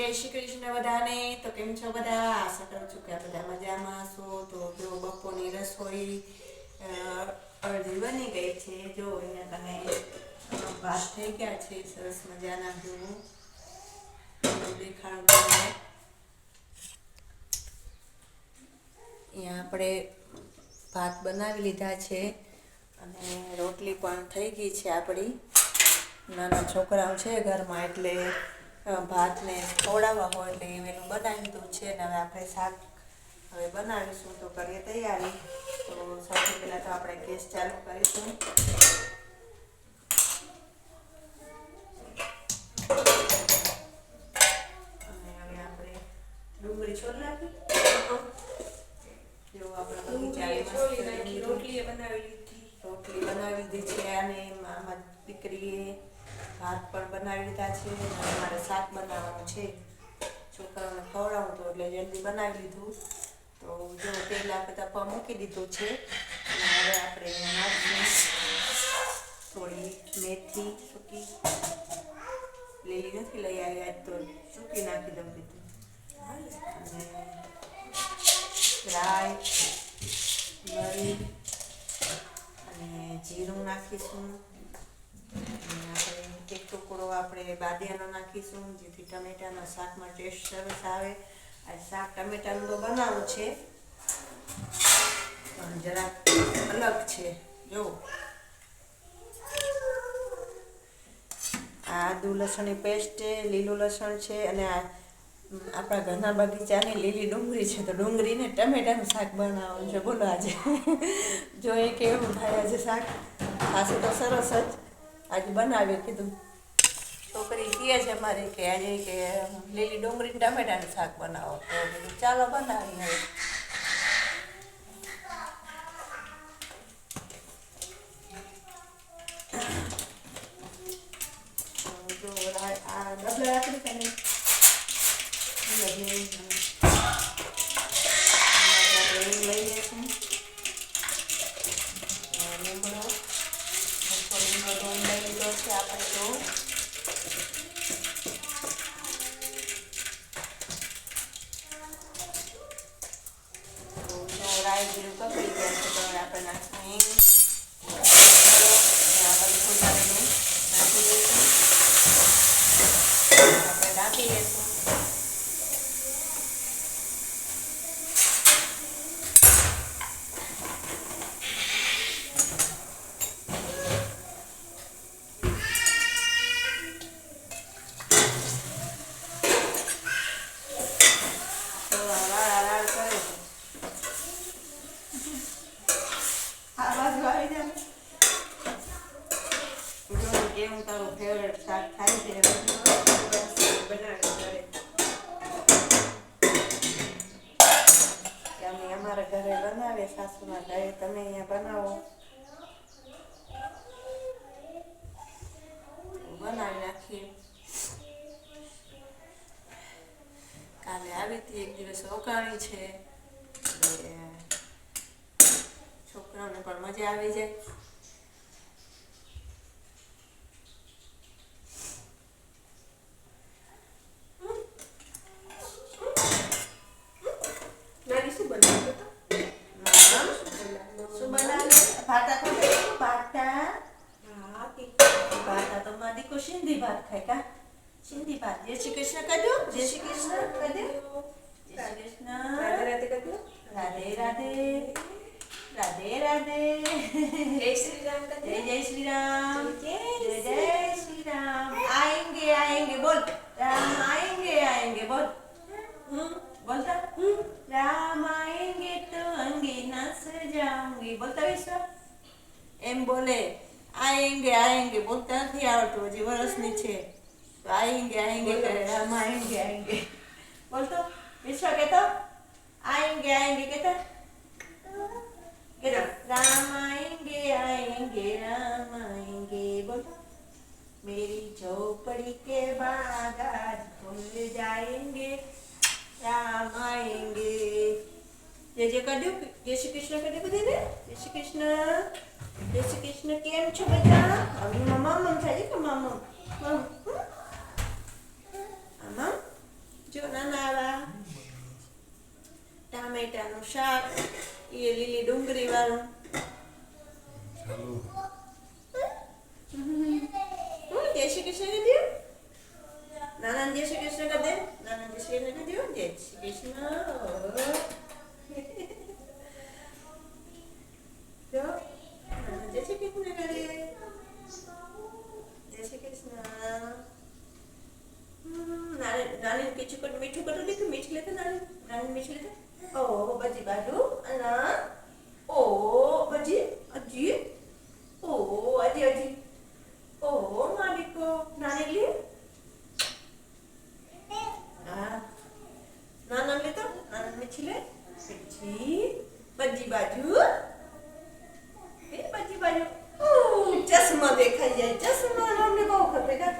જય શ્રી કૃષ્ણ બધાને. તો કેમ છો બધા? આશા કરું છું કે બધા મજામાં છો તો જો બપોરની રસોઈ અડધી બની ગઈ છે. જો અહીંયા તમે ભાત થઈ ગયા છે. સરસ મજાના જો દેખાડું અહીંયા આપણે ભાત બનાવી લીધા છે. અને રોટલી પણ થઈ ગઈ છે આપણી. નાના છોકરાઓ છે ઘરમાં એટલે ભાતને ખવડાવવા હોય એટલે એનું બનાવી દીધું છે અને હવે આપણે શાક હવે બનાવીશું. તો કરીએ તૈયારી. તો સૌથી પહેલાં તો આપણે ગેસ ચાલુ કરીશું અને હવે આપણે ડુંગળી છોડ નાખી જો આપણે બગીચાએ મસ્ત છોલી નાખી ડુંગળી રોટલીએ બનાવી લીધી રોટલી બનાવી દીધી છે અને મામા દીકરીએ ભાત પણ બનાવી લીધા છે મારે શાક બનાવવાનું છે. છોકરાઓને ખવડાવું તો એટલે જલ્દી બનાવી લીધું. તો જો તેલ આપણે તપવા મૂકી દીધું છે. અને હવે આપણે થોડી મેથી સૂકી. લીલી નથી લઈ આવી આજ તો સૂકી નાખી દઉં દીધું અને રાઈ, મરી, અને જીરું નાખીશું. એક ટુકડો આપણે બાદિયાનો નાખીશું, જેથી ટમેટાના શાકમાં ટેસ્ટ સરસ આવે. આ શાક ટમેટાનું તો બનાવું છે, પણ જરાક અલગ છે, જો. આ આદુ લસણની પેસ્ટ છે, લીલું લસણ છે, અને આ આપણા ઘરના બગીચાની લીલી ડુંગળી છે, તો ડુંગળીને ટમેટાનું શાક બનાવવાનું છે. બોલો આજે. જોઈએ કેવું થાય આજે શાક? ખાસું તો સરસ જ. આજે બનાવી કીધું. છોકરી કહે છે મારી કે આજે કે લીલી ડુંગળી ટમેટાનું શાક બનાવો. તો કીધું, ચાલો બનાવીને આ ડબલા રાખી જો રાઈ જીરું પકડી ગયા છે તો હવે આપણે નાખશું હિંગ આ બધું ફૂલાવેલું નાખી દઈશું આપણે ઢાંકી દઈશું તો લાળ લાળ કરે છે આ બાજુ આવી જાવ જો કેવું તારું ફેવરેટ શાક થાય છે એ બધું બનાવી ઘરે કે અમે અમારા ઘરે બનાવીએ સાસુના ઘરે? તમે અહીંયા બનાવો. બનાવી નાખીએ. કાલે આવી હતી એક દિવસ રોકાણી છે. છોકરાઓને પણ મજા આવી જાય નાની શું બનાવ્યું તો શું બનાવે ભાતા તો ખાય, ભાતા હા કે ભાતા તો મારી દીકરો સિંધી ભાત ખાય કા? સિંધી ભાત જય શ્રી કૃષ્ણ કજો જય શ્રી કૃષ્ણ કજો રાધે રાધે રાધે રાધે. જય શ્રી રામ જય જય શ્રી રામ જય જય શ્રી રામ આएंगे आएंगे બોલ. રામ આएंगे आएंगे બોલ. બોલતા? રામ આएंगे તો અંગે ના સજાઉંગી બોલતા વિશ્વ? એમ બોલે. આ એંગે બોલતા નથી આવડતું હજી વરસની છે. તો આ કરે રામા એંગે આ બોલતો? વિશ્વ કહેતો આ એંગે આ એંગે કહેતો કહેતો રામાએંગે આએંગે રામાએંગે બોલતો? मेरी झोपड़ी के बागान भूल जाएंगे राम आएंगे जय जय कर दो जय श्री कृष्ण कर दो जय श्री कृष्ण જય શ્રી કૃષ્ણ કેમ છો બધા હવે મમ્મા મમ થાય કે મમ મમ આમાં જો નાના ટામેટાનું શાક એ લીલી ડુંગળી વાળું જય શ્રી કૃષ્ણ કહી દઉં નાના જય શ્રી કૃષ્ણ કહી દે નાના જય શ્રી કૃષ્ણ કહી દઉં જય શ્રી કૃષ્ણ લે પછી બધી બાજુ, એ બધી બાજુ. ચશ્મા દેખાઈ જાય, ચશ્મા અમને બહુ ખપે કા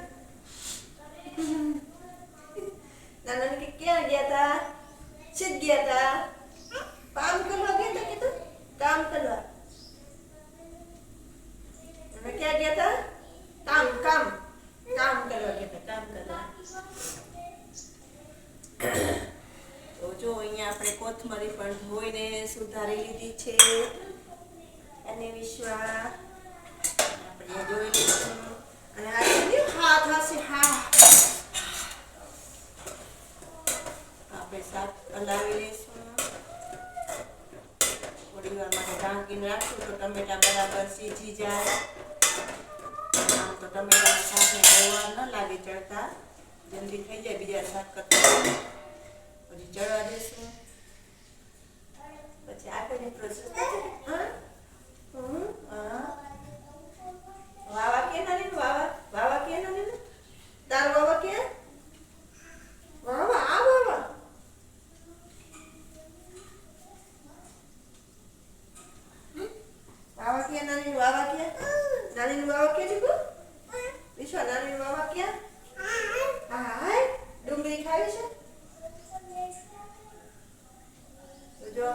નાના કે ક્યાં ગયા તા? છેદ ગયા તા? કામ કરવા ગયા તા કીધું કામ કરવા. ક્યાં ગયા તા કામ કામ કામ કરવા ગયા તા કામ કરવા તો જો અહીંયા આપણે કોથમરી પણ ધોઈને સુધારી લીધી છે. અને વિશ્વા આપણે જોઈ લઈશું અને હાથ હશે હા. આપણે શાક હલાવી લઈશું. થોડી વાર માટે ઢાંકીને રાખશું તો ટમેટા બરાબર સીજી જાય. આમ તો ટમેટાના શાકને બહુ ન લાગે ચડતા. જલ્દી થઈ જાય બીજા શાક કરતા. ચડવા દેશું. પછી આગળની પ્રોસેસ હા હમ હા વાવા કે નાની વાવા વાવા કે નાની તાર વાવા કે વાવા આ વાવા વાવા કે નાની વાવા કે નાની વાવા કે દીકુ વિશ્વા નાની વાવા કે હાય ડુંગળી ખાવી છે તો જો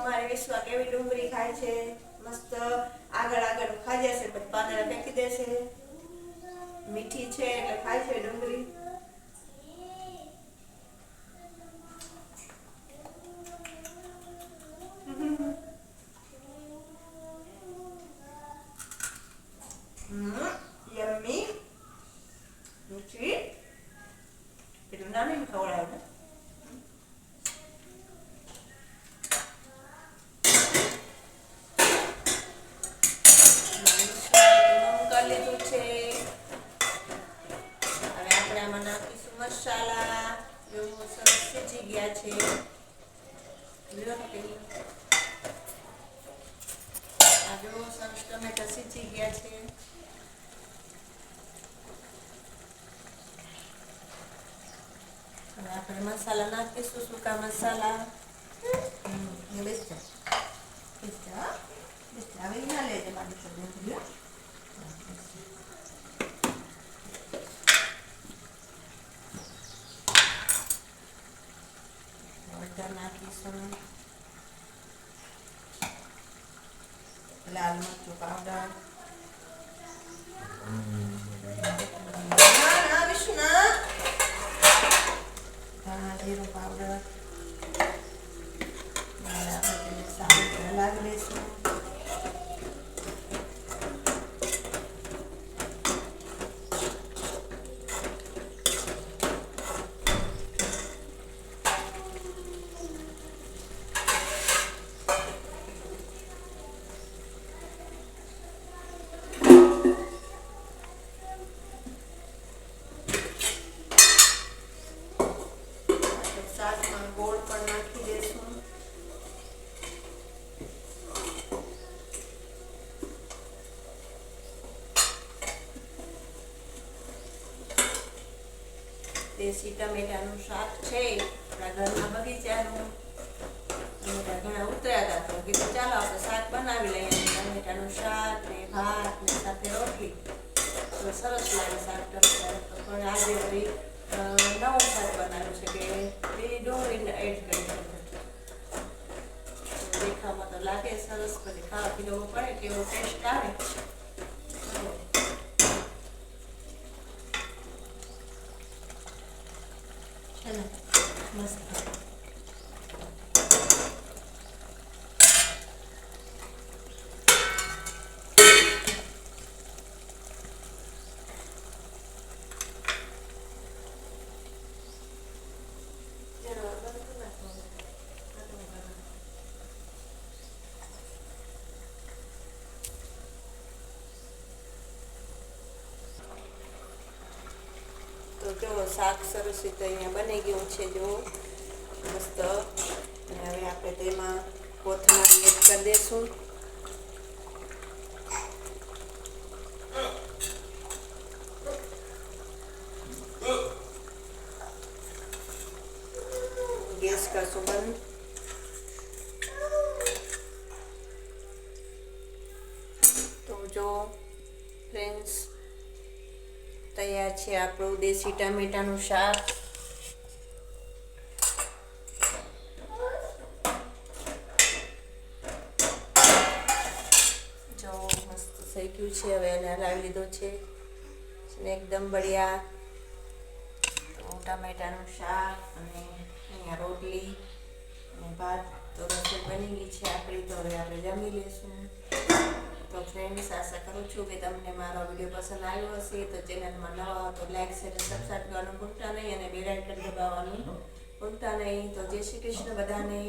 કેવી ડુંગળી ખાય છે, મસ્ત આગળ આગળ ખાઈ જશે, પછી પાંદડા ફેંકી દેશે. મીઠી છે એટલે ખાય છે ડુંગળી હમ યમ્મી મીઠી પેલું નાની ખવડાવે ને કરી લીધું છે હવે નાખીશું મસાલા જો સરસ સીજી ગયા છે. આ જો સરસ ટમેટા સીજી ગયા છે. આપણે મસાલા નાખીશું, સૂકા મસાલા. બેસતા બેસતા બેસ જા બેસ જા હો. બેસ જા. હવે ના લેજે મારી નાખીશું લાલ મરચું પાવડર ના ના વિષ્ણુ ના ધાણા જીરું પાવડર હવે આપણે તેને સારી રીતે હલાવી લઈશું આપણે શાકમાં ગોળ પણ નાખી દઈશું દેશી ટમેટાનું શાક છે. આપણા ઘરના બગીચાનું. ટમેટા ઘણા ઉતર્યા હતા. તો કીધું, ચાલો આપણે શાક બનાવી લઈએ. ટમેટાનું શાક ને ભાત ને સાથે રોટલી. તો સરસ લાગે શાક ટમેટા પણ આજે વળી નવું શાક બનાવ્યું છે કે એ ડુંગળીને એડ કરી દેખાવમાં તો લાગે સરસ પછી ખાવા પીવો પડે કેવો ટેસ્ટ આવે તો છે ને મસ્ત તો જો શાક સરસ રીતે અહીંયા બની ગયું છે જો મસ્ત. હવે આપણે તેમાં કોથમરી એડ કરી દઈશું ગેસ કરશું બંધ. તો જો, ફ્રેન્ડ્સ તૈયાર છે આપણું દેશી ટામેટાનું શાક. જો મસ્ત થઈ ગયું છે, હવે એને હલાવી લીધો છે. એકદમ બઢિયા. તો ટામેટાનું શાક અને અહીંયા રોટલી અને ભાત તો રસોઈ બની ગઈ છે આપણી. તો હવે આપણે જમી લઈશું. તો ફ્રેન્ડ્સ આશા કરું છું કે તમને મારો વીડિયો પસંદ આવ્યો હશે. તો ચેનલમાં નવા હો તો લાઈક શેર સબસ્ક્રાઈબ કરવાનું ભૂલતા નહીં અને બેલ આઇકન દબાવવાનું ભૂલતા નહીં. તો જય શ્રી કૃષ્ણ બધાને.